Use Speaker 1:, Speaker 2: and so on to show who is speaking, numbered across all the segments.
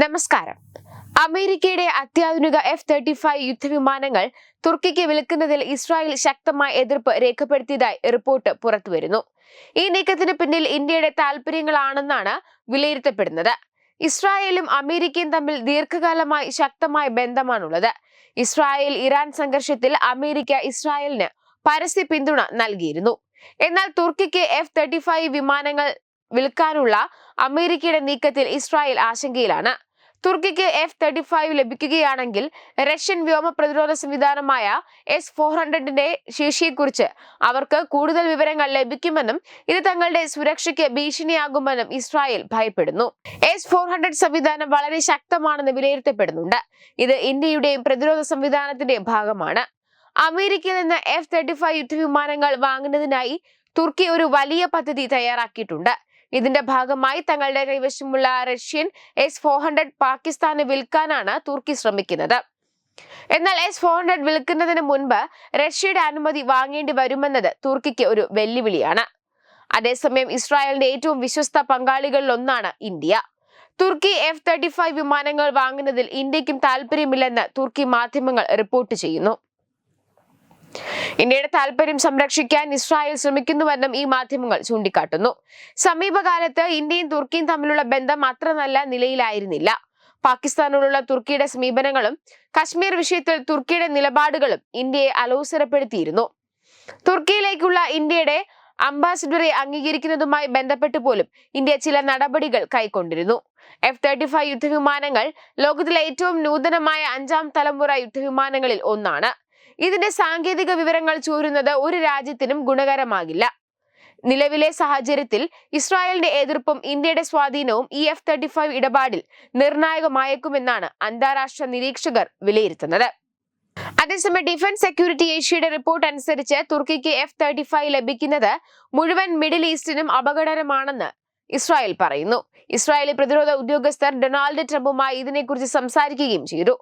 Speaker 1: നമസ്കാരം. അമേരിക്കയുടെ അത്യാധുനിക എഫ് തേർട്ടി ഫൈവ് യുദ്ധവിമാനങ്ങൾ തുർക്കിക്ക് വിൽക്കുന്നതിൽ ഇസ്രായേൽ ശക്തമായ എതിർപ്പ് രേഖപ്പെടുത്തിയതായി റിപ്പോർട്ട് പുറത്തുവരുന്നു. ഈ നീക്കത്തിന് പിന്നിൽ ഇന്ത്യയുടെ താൽപര്യങ്ങളാണെന്നാണ് വിലയിരുത്തപ്പെടുന്നത്. ഇസ്രായേലും അമേരിക്കയും തമ്മിൽ ദീർഘകാലമായി ശക്തമായ ബന്ധമാണുള്ളത്. ഇസ്രായേൽ ഇറാൻ സംഘർഷത്തിൽ അമേരിക്ക ഇസ്രായേലിന് പരസ്യ പിന്തുണ നൽകിയിരുന്നു. എന്നാൽ തുർക്കിക്ക് എഫ് തേർട്ടി ഫൈവ് വിമാനങ്ങൾ വിൽക്കാനുള്ള അമേരിക്കയുടെ നീക്കത്തിൽ ഇസ്രായേൽ ആശങ്കയിലാണ്. തുർക്കിക്ക് എഫ് തേർട്ടി ഫൈവ് ലഭിക്കുകയാണെങ്കിൽ റഷ്യൻ വ്യോമ പ്രതിരോധ സംവിധാനമായ എസ് ഫോർ ഹൺഡ്രഡിന്റെ ശേഷിയെക്കുറിച്ച് അവർക്ക് കൂടുതൽ വിവരങ്ങൾ ലഭിക്കുമെന്നും ഇത് തങ്ങളുടെ സുരക്ഷയ്ക്ക് ഭീഷണിയാകുമെന്നും ഇസ്രായേൽ ഭയപ്പെടുന്നു. എസ് ഫോർ ഹൺഡ്രഡ് സംവിധാനം വളരെ ശക്തമാണെന്ന് വിലയിരുത്തപ്പെടുന്നുണ്ട്. ഇത് ഇന്ത്യയുടെയും പ്രതിരോധ സംവിധാനത്തിന്റെയും ഭാഗമാണ്. അമേരിക്കയിൽ നിന്ന് എഫ് തേർട്ടി ഫൈവ് യുദ്ധവിമാനങ്ങൾ വാങ്ങുന്നതിനായി തുർക്കി ഒരു വലിയ പദ്ധതി തയ്യാറാക്കിയിട്ടുണ്ട്. ഇതിന്റെ ഭാഗമായി തങ്ങളുടെ കൈവശമുള്ള റഷ്യൻ എസ് ഫോർ ഹൺഡ്രഡ് പാകിസ്ഥാന് വിൽക്കാനാണ് തുർക്കി ശ്രമിക്കുന്നത്. എന്നാൽ എസ് ഫോർ ഹൺഡ്രഡ് വിൽക്കുന്നതിന് മുൻപ് റഷ്യയുടെ അനുമതി വാങ്ങേണ്ടി വരുമെന്നത് തുർക്കിക്ക് ഒരു വെല്ലുവിളിയാണ്. അതേസമയം ഇസ്രായേലിന്റെ ഏറ്റവും വിശ്വസ്ത പങ്കാളികളിൽ ഒന്നാണ് India. Turkey F thirty five വിമാനങ്ങൾ വാങ്ങുന്നതിൽ ഇന്ത്യക്കും താല്പര്യമില്ലെന്ന് തുർക്കി മാധ്യമങ്ങൾ റിപ്പോർട്ട് ചെയ്യുന്നു. ഇന്ത്യയുടെ താല്പര്യം സംരക്ഷിക്കാൻ ഇസ്രായേൽ ശ്രമിക്കുന്നുവെന്നും ഈ മാധ്യമങ്ങൾ ചൂണ്ടിക്കാട്ടുന്നു. സമീപകാലത്ത് ഇന്ത്യയും തുർക്കിയും തമ്മിലുള്ള ബന്ധം അത്ര നല്ല നിലയിലായിരുന്നില്ല. പാകിസ്ഥാനോടുള്ള തുർക്കിയുടെ സമീപനങ്ങളും കശ്മീർ വിഷയത്തിൽ തുർക്കിയുടെ നിലപാടുകളും ഇന്ത്യയെ അലോസരപ്പെടുത്തിയിരുന്നു. തുർക്കിയിലേക്കുള്ള ഇന്ത്യയുടെ അംബാസിഡറെ അംഗീകരിക്കുന്നതുമായി ബന്ധപ്പെട്ട് പോലും ഇന്ത്യ ചില നടപടികൾ കൈക്കൊണ്ടിരുന്നു. എഫ് തേർട്ടി ഫൈവ് യുദ്ധവിമാനങ്ങൾ ലോകത്തിലെ ഏറ്റവും നൂതനമായ അഞ്ചാം തലമുറ യുദ്ധവിമാനങ്ങളിൽ ഒന്നാണ്. ഇതിന്റെ സാങ്കേതിക വിവരങ്ങൾ ചോരുന്നത് ഒരു രാജ്യത്തിനും ഗുണകരമാകില്ല. നിലവിലെ സാഹചര്യത്തിൽ ഇസ്രായേലിന്റെ എതിർപ്പും ഇന്ത്യയുടെ സ്വാധീനവും ഇ എഫ് തേർട്ടി ഫൈവ് ഇടപാടിൽ നിർണായകമായേക്കുമെന്നാണ് അന്താരാഷ്ട്ര നിരീക്ഷകർ വിലയിരുത്തുന്നത്. അതേസമയം ഡിഫൻസ് സെക്യൂരിറ്റി ഏഷ്യയുടെ റിപ്പോർട്ട് അനുസരിച്ച് തുർക്കിക്ക് എഫ് തേർട്ടി ഫൈവ് ലഭിക്കുന്നത് മുഴുവൻ മിഡിൽ ഈസ്റ്റിനും അപകടകരമാണെന്ന് ഇസ്രായേൽ പറയുന്നു. ഇസ്രായേലി പ്രതിരോധ ഉദ്യോഗസ്ഥർ ഡൊണാൾഡ് ട്രംപുമായി ഇതിനെക്കുറിച്ച് സംസാരിക്കുകയും ചെയ്തു.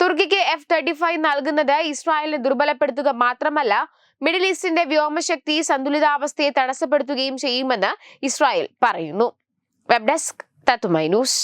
Speaker 1: തുർക്കിക്ക് എഫ് തേർട്ടി ഫൈവ് നൽകുന്നത് ഇസ്രായേലിനെ ദുർബലപ്പെടുത്തുക മാത്രമല്ല മിഡിൽ ഈസ്റ്റിന്റെ വ്യോമശക്തി സന്തുലിതാവസ്ഥയെ തടസ്സപ്പെടുത്തുകയും ചെയ്യുമെന്ന് ഇസ്രായേൽ പറയുന്നു. വെബ് ഡെസ്ക് തത്തുമൈ ന്യൂസ്.